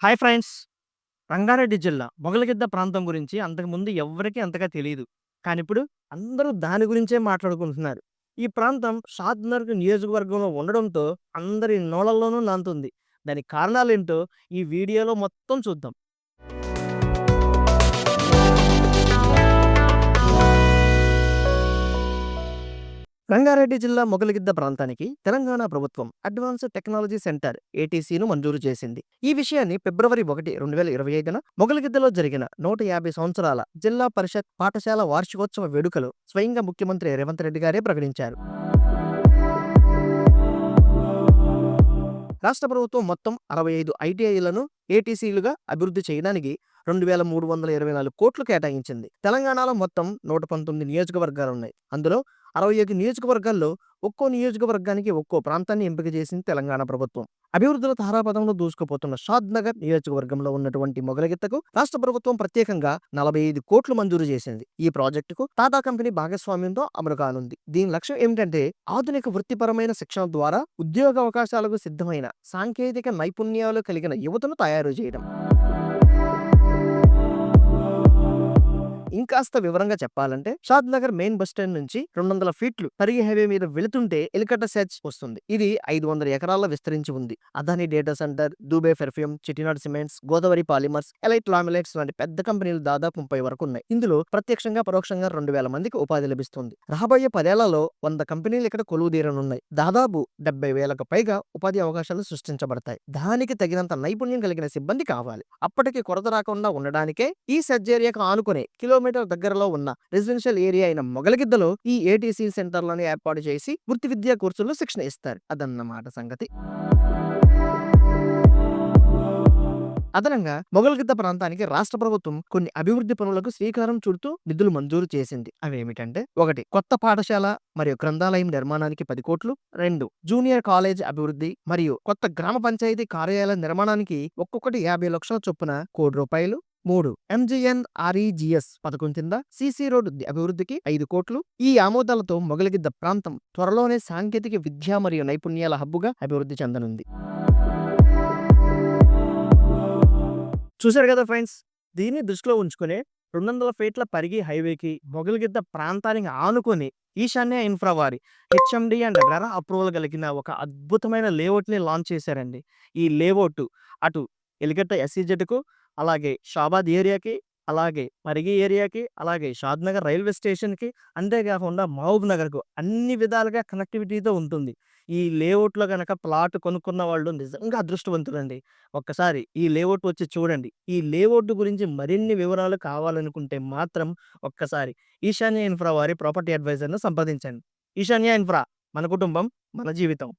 Hi friends! Rangareddy జిల్లా మొగలగిద్ద ప్రాంతం గురించి అంతకుముందు ఎవ్వరికీ అంతగా తెలియదు కానీ ఇప్పుడు అందరూ దాని గురించే మాట్లాడుకుంటున్నారు. ఈ ప్రాంతం షాద్నగర్ నియోజకవర్గంలో ఉండడంతో అందరి నోళ్ళల్లోనూ నాంతుంది. దానికి కారణాలేంటో ఈ వీడియోలో మొత్తం చూద్దాం. రంగారెడ్డి జిల్లా మొగలిగిద్ద ప్రాంతానికి తెలంగాణ ప్రభుత్వం అడ్వాన్స్డ్ టెక్నాలజీ సెంటర్ ఏటీసీను మంజూరు చేసింది. ఈ విషయాన్ని ఫిబ్రవరి ఒకటి రెండు వేల ఇరవై ఐదున మొగలిగిద్దలో జరిగిన నూట యాభై సంవత్సరాల జిల్లా పరిషత్ పాఠశాల వార్షికోత్సవ వేడుకలో స్వయంగా ముఖ్యమంత్రి రేవంత్ రెడ్డి గారే ప్రకటించారు. రాష్ట్ర ప్రభుత్వం మొత్తం అరవై ఐదు ఐటీఐలను ఏటీసీలుగా అభివృద్ధి చేయడానికి రెండు వేల మూడు వందల ఇరవై నాలుగు కోట్లు కేటాయించింది. తెలంగాణలో మొత్తం నూట పంతొమ్మిది నియోజకవర్గాలు ఉన్నాయి అందులో అరవై ఐదు నియోజకవర్గాల్లో ఒక్కో నియోజకవర్గానికి ఒక్కో ప్రాంతాన్ని ఎంపిక చేసింది తెలంగాణ ప్రభుత్వం. అభివృద్ధుల తారాపథంలో దూసుకుపోతున్న షాద్ నగర్ నియోజకవర్గంలో ఉన్నటువంటి మొగలగిత్తకు రాష్ట్ర ప్రభుత్వం ప్రత్యేకంగా నలభై ఐదు కోట్లు మంజూరు చేసింది. ఈ ప్రాజెక్టుకు టాటా కంపెనీ భాగస్వామ్యంతో అమలు కానుంది. దీని లక్ష్యం ఏమిటంటే ఆధునిక వృత్తిపరమైన శిక్షణ ద్వారా ఉద్యోగ అవకాశాలకు సిద్ధమైన సాంకేతిక నైపుణ్యాలు కలిగిన యువతను తయారు చేయడం. ఇంకాస్త వివరంగా చెప్పాలంటే Shadnagar main bus stand నుంచి రెండు వందల ఫీట్లు పరిగి హైవే మీద వెళుతుంటే ఎలికట్ట సెచ్ వస్తుంది. ఇది ఐదు వందల ఎకరాల్లో విస్తరించి ఉంది. Adani data center Dubey perfume Chettinad cements Godavari polymers elite లామిలైట్స్ లాంటి పెద్ద కంపెనీలు దాదాపు ముప్పై వరకు ఉన్నాయి. ఇందులో ప్రత్యక్షంగా పరోక్షంగా రెండు వేల మందికి ఉపాధి లభిస్తుంది. రాబోయే పదేళ్ళలో వంద కంపెనీలు ఇక్కడ కొలువు తీరనున్నాయి. దాదాపు డెబ్బై వేలకు పైగా ఉపాధి అవకాశాలు సృష్టించబడతాయి. దానికి తగినంత నైపుణ్యం కలిగిన సిబ్బంది కావాలి. అప్పటికి కొరత రాకుండా ఉండడానికే ఈ సెజ్ ఏరియాకు ఆనుకునే కిలోమీటర్ దగ్గరలో ఉన్న రెసిడెన్షియల్ ఏరియా అయిన మొగలగిద్దలో ఈ ఏటీసీ సెంటర్లను ఏర్పాటు చేసి వృత్తి విద్యా కోర్సుల్లో శిక్షణ ఇస్తారు. అదన్నమాట సంగతి. అదనంగా మొగల్గిద్ద ప్రాంతానికి రాష్ట్ర ప్రభుత్వం కొన్ని అభివృద్ధి పనులకు శ్రీకారం చుడుతూ నిధులు మంజూరు చేసింది. అవేమిటంటే ఒకటి కొత్త పాఠశాల మరియు గ్రంథాలయం నిర్మాణానికి పది కోట్లు రెండు జూనియర్ కాలేజ్ అభివృద్ధి మరియు కొత్త గ్రామ పంచాయతీ కార్యాలయ నిర్మాణానికి ఒక్కొక్కటి యాభై లక్షల చొప్పున కోటి రూపాయలు మూడు. ఎంజిఎన్ ఆర్ఈజిఎస్ పథకం కింద సీసీ రోడ్డు అభివృద్ధికి ఐదు కోట్లు. ఈ ఆమోదాలతో మొగలిగిద్ద ప్రాంతం త్వరలోనే సాంకేతిక విద్య మరియు నైపుణ్యాల హబ్బుగా అభివృద్ధి చెందనుంది. చూశారు కదా ఫ్రెండ్స్? దీన్ని దృష్టిలో ఉంచుకునే రెండు వందల ఫీట్ల పరిగి హైవేకి మొగలిగిద్ద ప్రాంతానికి ఆనుకొని ఈశాన్య ఇన్ఫ్రా వారి హెచ్ఎండి అండ్ రెరా అప్రూవల్ కలిగిన ఒక అద్భుతమైన లేఅవుట్ని లాంచ్ చేశారండి. ఈ లేఅవుట్ అటు ఎలిగట్ట ఎస్సీజెడ్కు అలాగే షాబాద్ ఏరియాకి అలాగే పరిగి ఏరియాకి అలాగే షాద్ నగర్ రైల్వే స్టేషన్కి అంతేకాకుండా మహబూబ్ నగర్కు అన్ని విధాలుగా కనెక్టివిటీతో ఉంటుంది. ఈ లేఅవుట్లో కనుక ప్లాట్ కొనుక్కున్న వాళ్ళు నిజంగా అదృష్టవంతులండి. ఒక్కసారి ఈ లేఅవుట్ వచ్చి చూడండి. ఈ లేఅవుట్ గురించి మరిన్ని వివరాలు కావాలనుకుంటే మాత్రం ఒక్కసారి ఈశాన్య ఇన్ఫ్రా వారి ప్రాపర్టీ అడ్వైజర్ను సంప్రదించండి. ఈశాన్య ఇన్ఫ్రా మన కుటుంబం మన జీవితం.